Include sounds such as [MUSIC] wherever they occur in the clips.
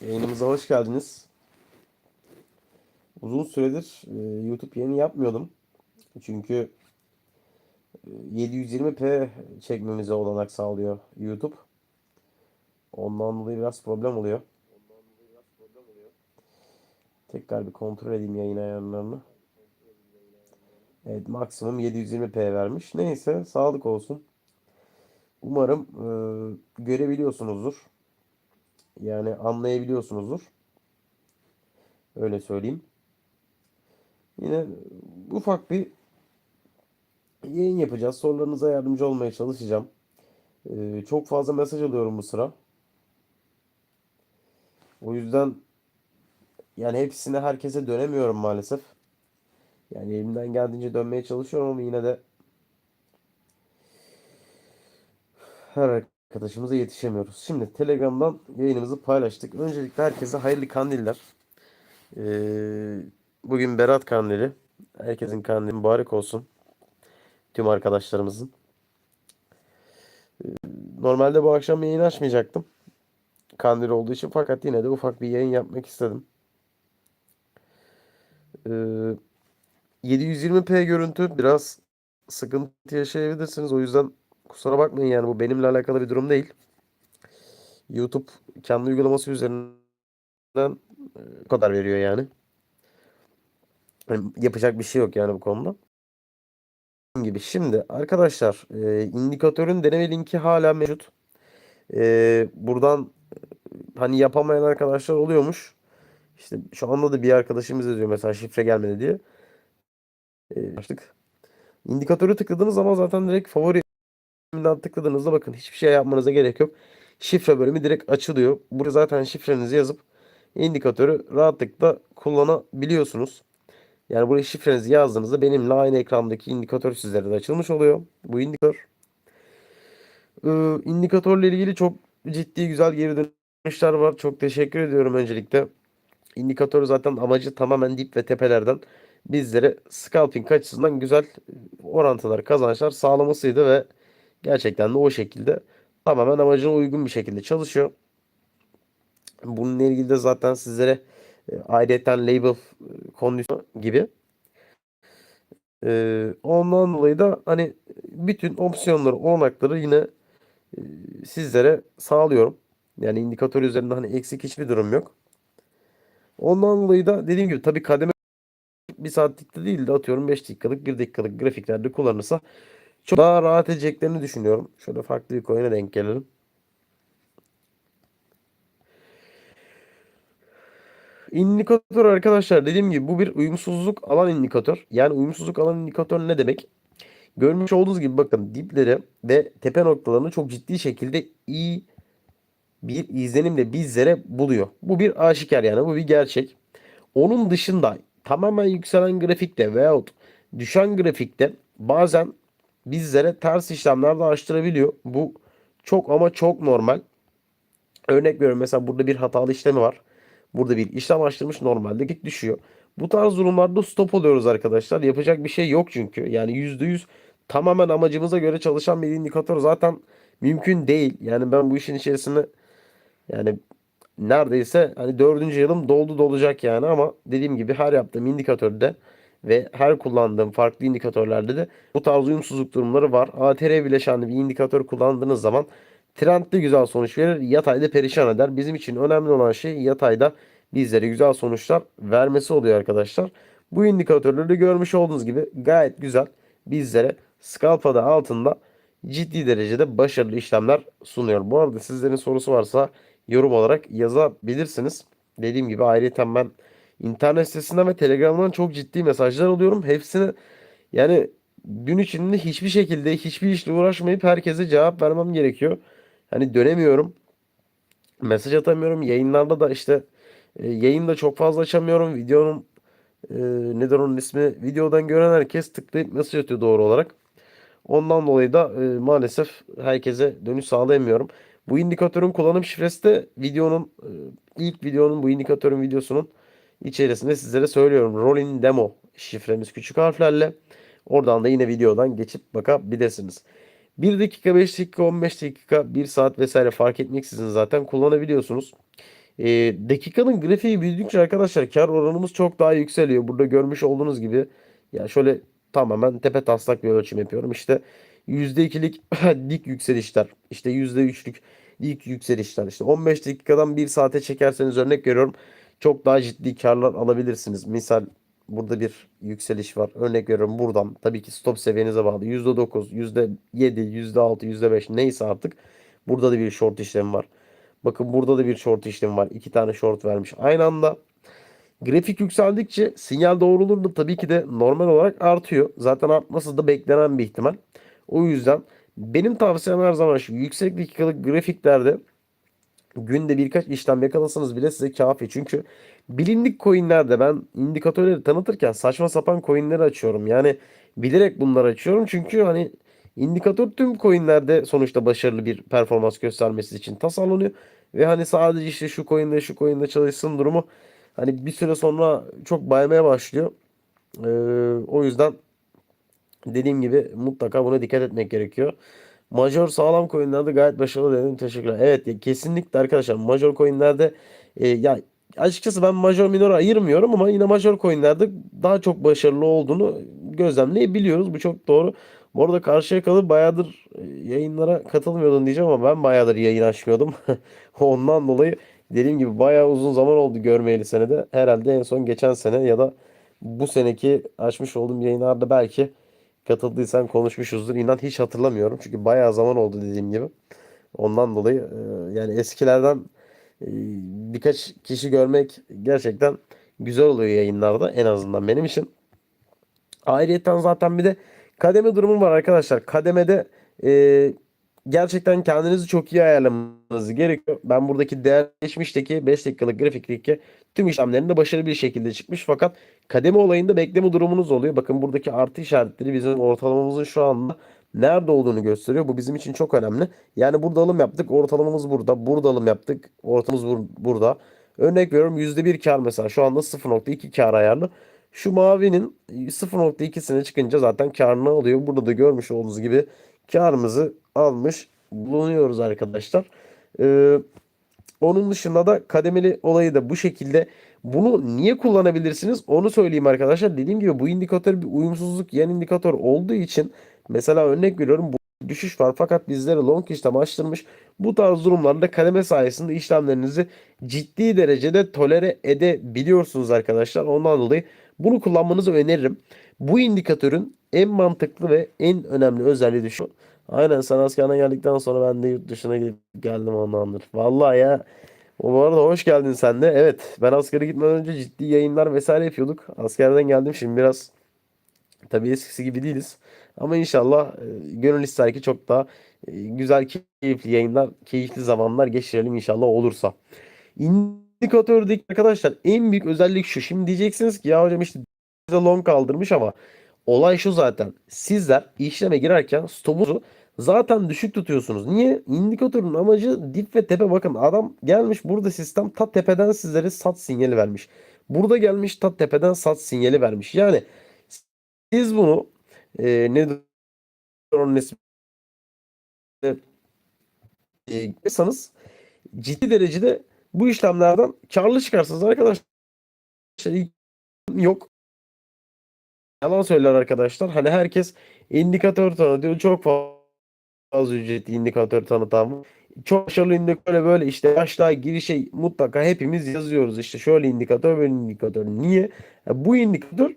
Yayınımıza hoş geldiniz. Uzun süredir e, YouTube yayını yapmıyordum. Çünkü e, 720p çekmemize olanak sağlıyor YouTube. Ondan dolayı biraz problem oluyor. Tekrar bir kontrol edeyim yayın ayarlarını. Evet maksimum 720p vermiş. Neyse sağlık olsun. Umarım e, görebiliyorsunuzdur. Yani anlayabiliyorsunuzdur. Öyle söyleyeyim. Yine ufak bir yayın yapacağız. Sorularınıza yardımcı olmaya çalışacağım. E, çok fazla mesaj alıyorum bu sıra. O yüzden yani hepsine herkese dönemiyorum maalesef. Yani elimden geldiğince dönmeye çalışıyorum ama yine de her arkadaşımıza yetişemiyoruz. Şimdi Telegram'dan yayınımızı paylaştık. Öncelikle herkese hayırlı kandiller. Ee, bugün Berat Kandili. Herkesin kandili mübarek olsun. Tüm arkadaşlarımızın. Ee, normalde bu akşam yayın açmayacaktım. Kandil olduğu için fakat yine de ufak bir yayın yapmak istedim. Ee, 720p görüntü biraz sıkıntı yaşayabilirsiniz. O yüzden kusura bakmayın yani bu benimle alakalı bir durum değil. YouTube kendi uygulaması üzerinden e, kadar veriyor yani. Yani yapacak bir şey yok yani bu konuda. gibi. Şimdi arkadaşlar e, indikatörün deneme linki hala mevcut. E, buradan e, hani yapamayan arkadaşlar oluyormuş. İşte şu anda da bir arkadaşımız yazıyor mesela şifre gelmedi diye. E, açtık. İndikatörü tıkladığınız zaman zaten direkt favori bölümünden tıkladığınızda bakın hiçbir şey yapmanıza gerek yok. Şifre bölümü direkt açılıyor. Burada zaten şifrenizi yazıp indikatörü rahatlıkla kullanabiliyorsunuz. Yani buraya şifrenizi yazdığınızda benimle aynı ekrandaki indikatör sizlere de açılmış oluyor. Bu indikatör. Ee, indikatörle ilgili çok ciddi güzel geri dönüşler var. Çok teşekkür ediyorum öncelikle. İndikatör zaten amacı tamamen dip ve tepelerden bizlere scalping açısından güzel orantılar, kazançlar sağlamasıydı ve gerçekten de o şekilde tamamen amacına uygun bir şekilde çalışıyor. Bununla ilgili de zaten sizlere e, ayrıyeten label e, kondisyon gibi. E, ondan dolayı da hani bütün opsiyonları, olanakları yine e, sizlere sağlıyorum. Yani indikatör üzerinde hani eksik hiçbir durum yok. Ondan dolayı da dediğim gibi tabii kademe bir saatlikte değil de atıyorum 5 dakikalık 1 dakikalık grafiklerde kullanırsa çok daha rahat edeceklerini düşünüyorum. Şöyle farklı bir coin'e denk gelelim. İndikatör arkadaşlar dediğim gibi bu bir uyumsuzluk alan indikatör. Yani uyumsuzluk alan indikatör ne demek? Görmüş olduğunuz gibi bakın dipleri ve tepe noktalarını çok ciddi şekilde iyi bir izlenimle bizlere buluyor. Bu bir aşikar yani bu bir gerçek. Onun dışında tamamen yükselen grafikte veyahut düşen grafikte bazen bizlere ters işlemler de açtırabiliyor. Bu çok ama çok normal. Örnek veriyorum mesela burada bir hatalı işlemi var. Burada bir işlem açtırmış normalde git düşüyor. Bu tarz durumlarda stop oluyoruz arkadaşlar. Yapacak bir şey yok çünkü. Yani %100 tamamen amacımıza göre çalışan bir indikatör zaten mümkün değil. Yani ben bu işin içerisinde yani neredeyse hani dördüncü yılım doldu dolacak yani ama dediğim gibi her yaptığım indikatörde ve her kullandığım farklı indikatörlerde de bu tarz uyumsuzluk durumları var. ATR bileşenli bir indikatör kullandığınız zaman trendli güzel sonuç verir, yatayda perişan eder. Bizim için önemli olan şey yatayda bizlere güzel sonuçlar vermesi oluyor arkadaşlar. Bu indikatörleri görmüş olduğunuz gibi gayet güzel bizlere scalp adı altında ciddi derecede başarılı işlemler sunuyor. Bu arada sizlerin sorusu varsa yorum olarak yazabilirsiniz. Dediğim gibi ayrıca ben internet sitesinden ve telegramdan çok ciddi mesajlar alıyorum. Hepsini yani gün içinde hiçbir şekilde hiçbir işle uğraşmayıp herkese cevap vermem gerekiyor. Hani dönemiyorum. Mesaj atamıyorum. Yayınlarda da işte e, yayında çok fazla açamıyorum. Videonun e, nedir onun ismi? Videodan gören herkes tıklayıp mesaj atıyor doğru olarak. Ondan dolayı da e, maalesef herkese dönüş sağlayamıyorum. Bu indikatörün kullanım şifresi de videonun e, ilk videonun bu indikatörün videosunun içerisinde sizlere söylüyorum. Rolling Demo şifremiz küçük harflerle. Oradan da yine videodan geçip bakabilirsiniz. 1 dakika, 5 dakika, 15 dakika, 1 saat vesaire fark etmeksizin zaten kullanabiliyorsunuz. E, dakikanın grafiği büyüdükçe arkadaşlar kar oranımız çok daha yükseliyor. Burada görmüş olduğunuz gibi ya şöyle tamamen tepe taslak bir ölçüm yapıyorum. İşte %2'lik [LAUGHS] dik yükselişler, işte %3'lük dik yükselişler, işte 15 dakikadan 1 saate çekerseniz örnek veriyorum çok daha ciddi karlar alabilirsiniz. Misal burada bir yükseliş var. Örnek veriyorum buradan tabii ki stop seviyenize bağlı. %9, %7, %6, %5 neyse artık burada da bir short işlemi var. Bakın burada da bir short işlemi var. İki tane short vermiş. Aynı anda grafik yükseldikçe sinyal doğruluğu da tabii ki de normal olarak artıyor. Zaten artması da beklenen bir ihtimal. O yüzden benim tavsiyem her zaman şu yüksek dakikalık grafiklerde günde birkaç işlem yakalasanız bile size kafi. Çünkü bilindik coinlerde ben indikatörleri tanıtırken saçma sapan coinleri açıyorum. Yani bilerek bunları açıyorum. Çünkü hani indikatör tüm coinlerde sonuçta başarılı bir performans göstermesi için tasarlanıyor. Ve hani sadece işte şu coin'de şu coin'de çalışsın durumu hani bir süre sonra çok baymaya başlıyor. Ee, o yüzden dediğim gibi mutlaka buna dikkat etmek gerekiyor. Major sağlam coinlerde gayet başarılı dedim. Teşekkürler. Evet ya kesinlikle arkadaşlar major coinlerde e, ya açıkçası ben major minor ayırmıyorum ama yine major coinlerde daha çok başarılı olduğunu gözlemleyebiliyoruz. Bu çok doğru. Bu arada karşıya kalıp bayağıdır e, yayınlara katılmıyordun diyeceğim ama ben bayağıdır yayın açmıyordum. [LAUGHS] Ondan dolayı dediğim gibi bayağı uzun zaman oldu görmeyeli senede. Herhalde en son geçen sene ya da bu seneki açmış olduğum yayınlarda belki katıldıysan konuşmuşuzdur. İnan hiç hatırlamıyorum. Çünkü bayağı zaman oldu dediğim gibi. Ondan dolayı e, yani eskilerden e, birkaç kişi görmek gerçekten güzel oluyor yayınlarda en azından benim için. Ayrıyeten zaten bir de kademe durumu var arkadaşlar. Kademede e, gerçekten kendinizi çok iyi ayarlamanız gerekiyor. Ben buradaki değerleşmişteki 5 dakikalık grafikteki tüm işlemlerinde başarılı bir şekilde çıkmış. Fakat kademe olayında bekleme durumunuz oluyor. Bakın buradaki artı işaretleri bizim ortalamamızın şu anda nerede olduğunu gösteriyor. Bu bizim için çok önemli. Yani burada alım yaptık. Ortalamamız burada. Burada alım yaptık. Ortamız bur burada. Örnek veriyorum %1 kar mesela. Şu anda 0.2 kar ayarlı. Şu mavinin 0.2'sine çıkınca zaten karını alıyor. Burada da görmüş olduğunuz gibi karımızı almış bulunuyoruz arkadaşlar. Ee, onun dışında da kademeli olayı da bu şekilde. Bunu niye kullanabilirsiniz? Onu söyleyeyim arkadaşlar. Dediğim gibi bu indikatör bir uyumsuzluk yan indikatör olduğu için mesela örnek veriyorum bu düşüş var fakat bizlere long işlem açtırmış. Bu tarz durumlarda kademe sayesinde işlemlerinizi ciddi derecede tolere edebiliyorsunuz arkadaşlar. Ondan dolayı bunu kullanmanızı öneririm. Bu indikatörün en mantıklı ve en önemli özelliği de şu. Aynen sen askerden geldikten sonra ben de yurt dışına gidip geldim ondandır. Vallahi ya. Bu arada hoş geldin sen de. Evet ben askere gitmeden önce ciddi yayınlar vesaire yapıyorduk. Askerden geldim şimdi biraz tabii eskisi gibi değiliz. Ama inşallah e, gönül ister ki çok daha e, güzel keyifli yayınlar, keyifli zamanlar geçirelim inşallah olursa. İndikatördeki arkadaşlar en büyük özellik şu. Şimdi diyeceksiniz ki ya hocam işte long kaldırmış ama olay şu zaten. Sizler işleme girerken stopunuzu zaten düşük tutuyorsunuz. Niye? İndikatörün amacı dip ve tepe. Bakın adam gelmiş burada sistem ta tepeden sizlere sat sinyali vermiş. Burada gelmiş ta tepeden sat sinyali vermiş. Yani siz bunu e, ne onun ismi e, yapıyorsanız ciddi derecede bu işlemlerden karlı çıkarsınız arkadaşlar. Yok. Yalan söyler arkadaşlar. Hani herkes indikatör tanıtıyor. Çok fazla ücretli indikatör tanıtan çok başarılı indikatör böyle işte başlığa girişe mutlaka hepimiz yazıyoruz işte şöyle indikatör böyle indikatör. Niye? Ya bu indikatör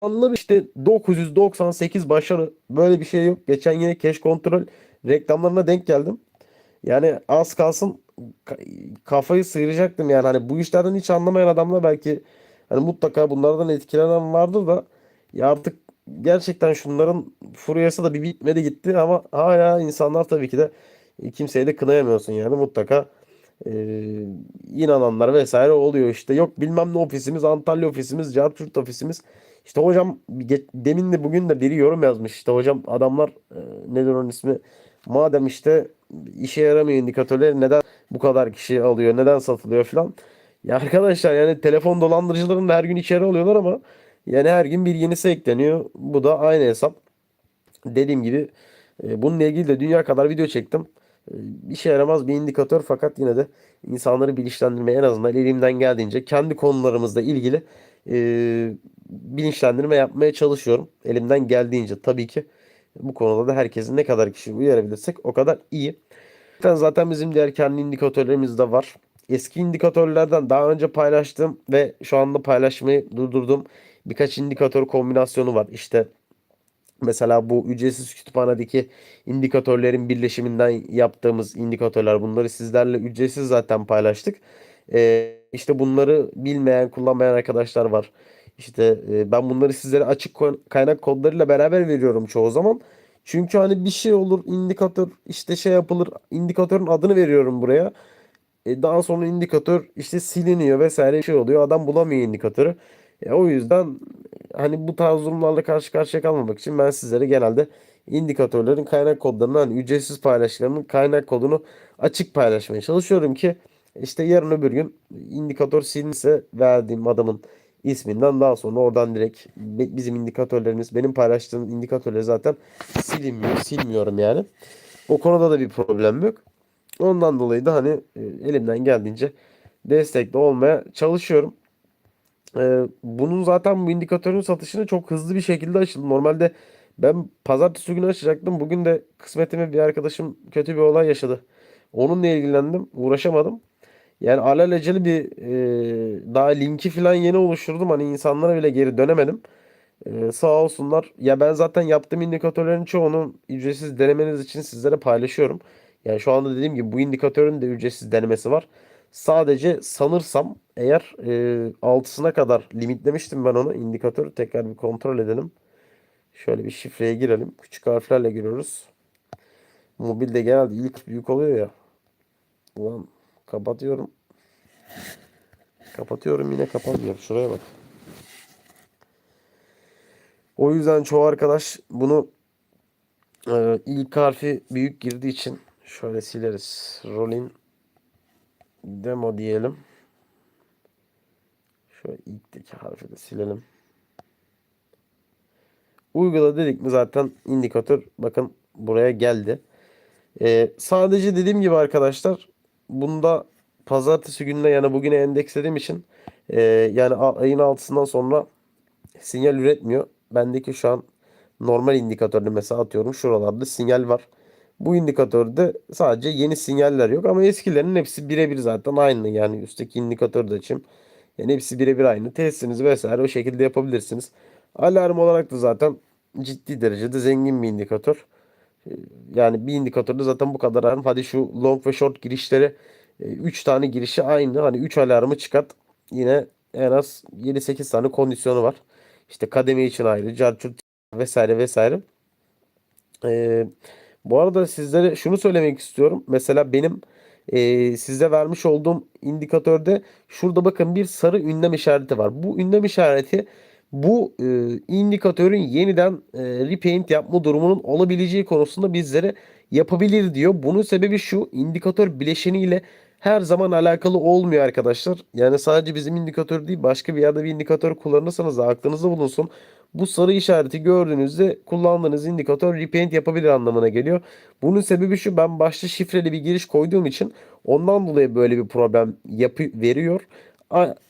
anlar işte 998 başarı böyle bir şey yok. Geçen yine cash kontrol reklamlarına denk geldim. Yani az kalsın kafayı sıyıracaktım yani hani bu işlerden hiç anlamayan adamlar belki hani mutlaka bunlardan etkilenen vardır da ya artık gerçekten şunların furyası da bir bitmedi gitti ama hala insanlar tabii ki de kimseyi de kınayamıyorsun yani. Mutlaka e, inananlar vesaire oluyor işte. Yok bilmem ne ofisimiz Antalya ofisimiz Cartürt ofisimiz. İşte hocam demin de bugün de biri yorum yazmış. İşte hocam adamlar e, nedir onun ismi? Madem işte işe yaramıyor indikatörler neden bu kadar kişi alıyor neden satılıyor filan? Ya arkadaşlar yani telefon dolandırıcıların her gün içeri alıyorlar ama yani her gün bir yenisi ekleniyor. Bu da aynı hesap. Dediğim gibi E, bununla ilgili de dünya kadar video çektim. E, işe yaramaz bir indikatör fakat yine de insanları bilinçlendirmeye en azından elimden geldiğince kendi konularımızla ilgili e, bilinçlendirme yapmaya çalışıyorum. Elimden geldiğince tabii ki bu konuda da herkesin ne kadar kişi uyarabilirsek o kadar iyi. Zaten bizim diğer kendi indikatörlerimiz de var. Eski indikatörlerden daha önce paylaştığım ve şu anda paylaşmayı durdurdum birkaç indikatör kombinasyonu var. İşte mesela bu ücretsiz kütüphanedeki indikatörlerin birleşiminden yaptığımız indikatörler bunları sizlerle ücretsiz zaten paylaştık. Ee, işte bunları bilmeyen, kullanmayan arkadaşlar var. İşte e, ben bunları sizlere açık kaynak kodlarıyla beraber veriyorum çoğu zaman. Çünkü hani bir şey olur, indikatör işte şey yapılır, indikatörün adını veriyorum buraya. E, daha sonra indikatör işte siliniyor vesaire bir şey oluyor. Adam bulamıyor indikatörü. E, o yüzden hani bu tarz durumlarla karşı karşıya kalmamak için ben sizlere genelde indikatörlerin kaynak kodlarını hani ücretsiz paylaşımlarının kaynak kodunu açık paylaşmaya çalışıyorum ki işte yarın öbür gün indikatör silinirse verdiğim adamın isminden daha sonra oradan direkt bizim indikatörlerimiz benim paylaştığım indikatörleri zaten silinmiyor silmiyorum yani. O konuda da bir problem yok. Ondan dolayı da hani e, elimden geldiğince destekli olmaya çalışıyorum. E, bunun zaten bu indikatörün satışını çok hızlı bir şekilde açıldı. Normalde ben pazartesi günü açacaktım. Bugün de kısmetime bir arkadaşım kötü bir olay yaşadı. Onunla ilgilendim. Uğraşamadım. Yani alelacele bir e, daha linki falan yeni oluşturdum. Hani insanlara bile geri dönemedim. Ee, sağ olsunlar. Ya ben zaten yaptığım indikatörlerin çoğunu ücretsiz denemeniz için sizlere paylaşıyorum. Yani şu anda dediğim gibi bu indikatörün de ücretsiz denemesi var. Sadece sanırsam eğer e, 6'sına kadar limitlemiştim ben onu indikatörü tekrar bir kontrol edelim. Şöyle bir şifreye girelim. Küçük harflerle giriyoruz. Mobilde genelde ilk büyük oluyor ya. Ulan kapatıyorum. Kapatıyorum yine kapanmıyor. Şuraya bak. O yüzden çoğu arkadaş bunu e, ilk harfi büyük girdiği için şöyle sileriz. Rolling demo diyelim. Şöyle ilkteki harfi de silelim. Uygula dedik mi zaten indikatör bakın buraya geldi. E, sadece dediğim gibi arkadaşlar bunda pazartesi gününe yani bugüne endekslediğim için e, yani ayın altısından sonra sinyal üretmiyor. Bendeki şu an normal indikatörde mesela atıyorum şuralarda sinyal var. Bu indikatörde sadece yeni sinyaller yok ama eskilerin hepsi birebir zaten aynı. Yani üstteki indikatör de açayım. Yani hepsi birebir aynı. Testinizi vesaire o şekilde yapabilirsiniz. Alarm olarak da zaten ciddi derecede zengin bir indikatör. Yani bir indikatörde zaten bu kadar alarm. Hadi şu long ve short girişleri 3 tane girişi aynı. Hani 3 alarmı çıkart. Yine en az 7-8 tane kondisyonu var. İşte kademe için ayrı, carçurt vesaire vesaire. Ee, bu arada sizlere şunu söylemek istiyorum. Mesela benim e, size vermiş olduğum indikatörde şurada bakın bir sarı ünlem işareti var. Bu ünlem işareti bu e, indikatörün yeniden e, repaint yapma durumunun olabileceği konusunda bizlere yapabilir diyor. Bunun sebebi şu indikatör bileşeniyle her zaman alakalı olmuyor arkadaşlar. Yani sadece bizim indikatör değil başka bir yerde bir indikatör kullanırsanız da aklınızda bulunsun. Bu sarı işareti gördüğünüzde kullandığınız indikatör repaint yapabilir anlamına geliyor. Bunun sebebi şu ben başta şifreli bir giriş koyduğum için ondan dolayı böyle bir problem yapı veriyor.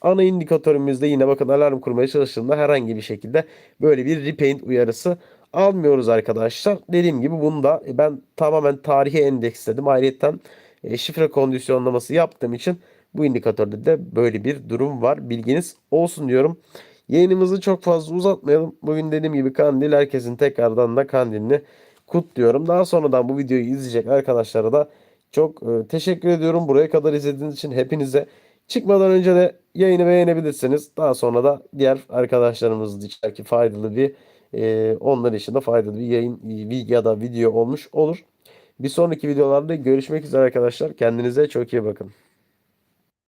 Ana indikatörümüzde yine bakın alarm kurmaya çalıştığında herhangi bir şekilde böyle bir repaint uyarısı almıyoruz arkadaşlar. Dediğim gibi bunu da ben tamamen tarihe endeksledim. Ayrıca e, şifre kondisyonlaması yaptığım için bu indikatörde de böyle bir durum var. Bilginiz olsun diyorum. Yayınımızı çok fazla uzatmayalım. Bugün dediğim gibi kandil herkesin tekrardan da kandilini kutluyorum. Daha sonradan bu videoyu izleyecek arkadaşlara da çok e, teşekkür ediyorum. Buraya kadar izlediğiniz için hepinize. Çıkmadan önce de yayını beğenebilirsiniz. Daha sonra da diğer arkadaşlarımız için faydalı bir e, onlar için de faydalı bir yayın ya da video olmuş olur. Bir sonraki videolarda görüşmek üzere arkadaşlar. Kendinize çok iyi bakın.